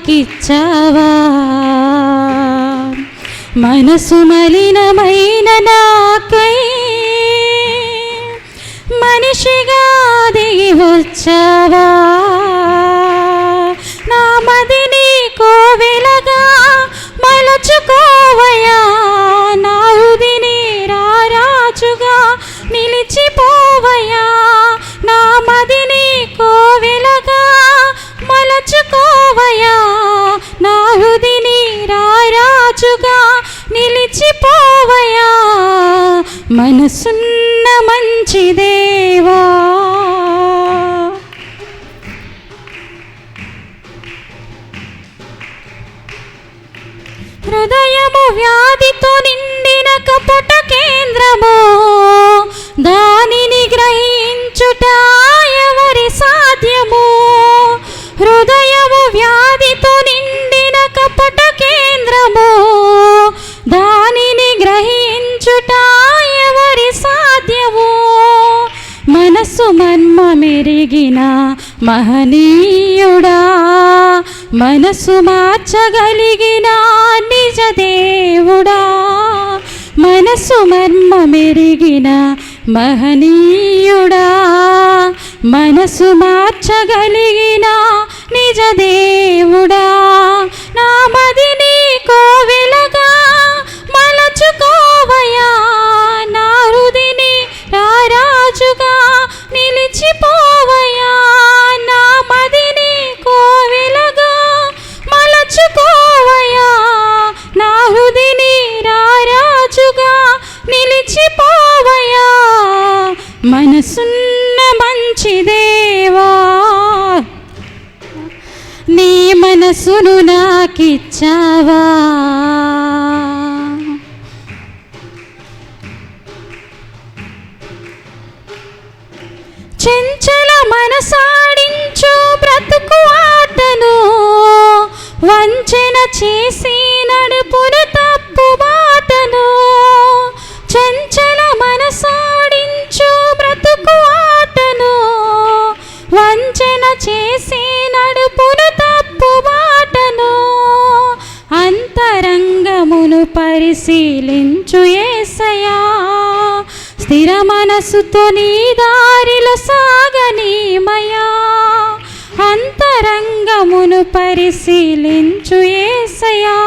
నాకిచ్చావా మనసు మలినమైన నాకై మనిషిగా దిగి వచ్చావా? నా మదిని కోవెలగా మలచుకోవయా? నా ఉదిని రారాజుగా మనసున్న మంచిదే. మహనీయుడా మనసు మార్చగలిగిన నిజ దేవుడా మనసు మర్మ మెరిగిన మహనీయుడా మనసు మార్చగలిగిన నిజ యేసును నాకిచ్చావా? చెంచల మనసాడించు బ్రతుకు ఆటను వంచన చేసి నడుపును తప్పు బాటను. పరిశీలించు ఏసయా. స్థిర మనసుతో నీ దారిలో సాగనీమయా. అంతరంగమును పరిశీలించు ఏసయా.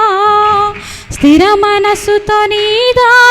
స్థిర మనసుతో నీ దారి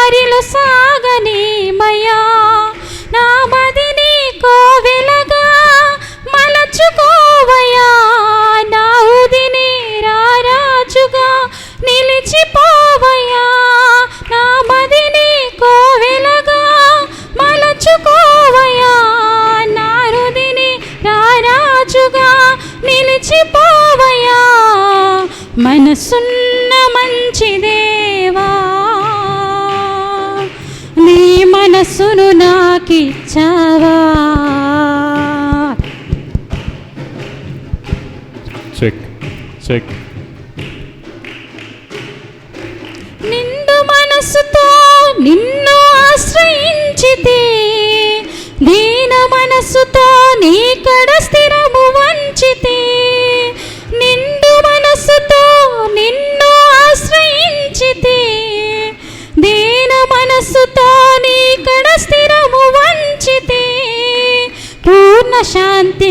మనసున్న మంచి దేవా నీ మనసును నాకిచ్చావా? చెక్ చెక్ నిండు మనసుతో నిన్ను ఆశ్రయించితే దీన మనసుతో నీ కడ స్థిరము వంచితే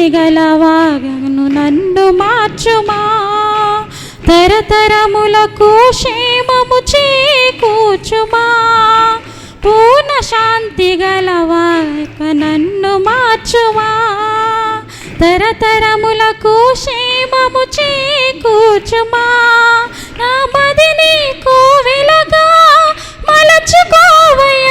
శాంతి గలవాగను నన్ను మార్చుమా? తరతరములకు క్షేమము చేకూర్చుమా? పూర్ణ శాంతి గలవాక నన్ను మార్చుమా? తరతరములకు క్షేమము చేకూర్చుమా? నా మదిని కోవిలగా మలచుకోవయ్య.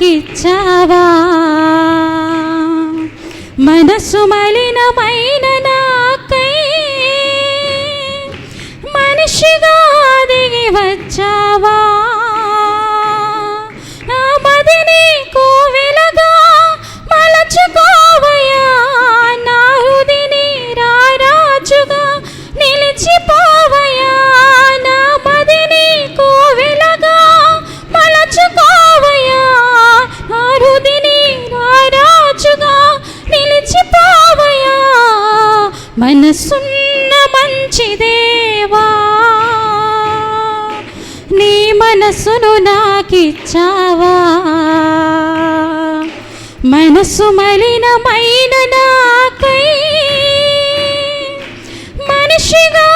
నాకిచ్చావా? మనసు మలినమైన నాకై మనిషిగా దిగి వచ్చావా? మనసున్న మంచి దేవా నీ మనసును నాకిచ్చావా? మనసు మలినమైన నాకై మనిషిగా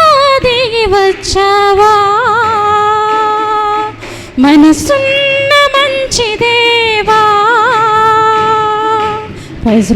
దిగి వచ్చావా మనసున్న మంచి దేవా ప్రైజ్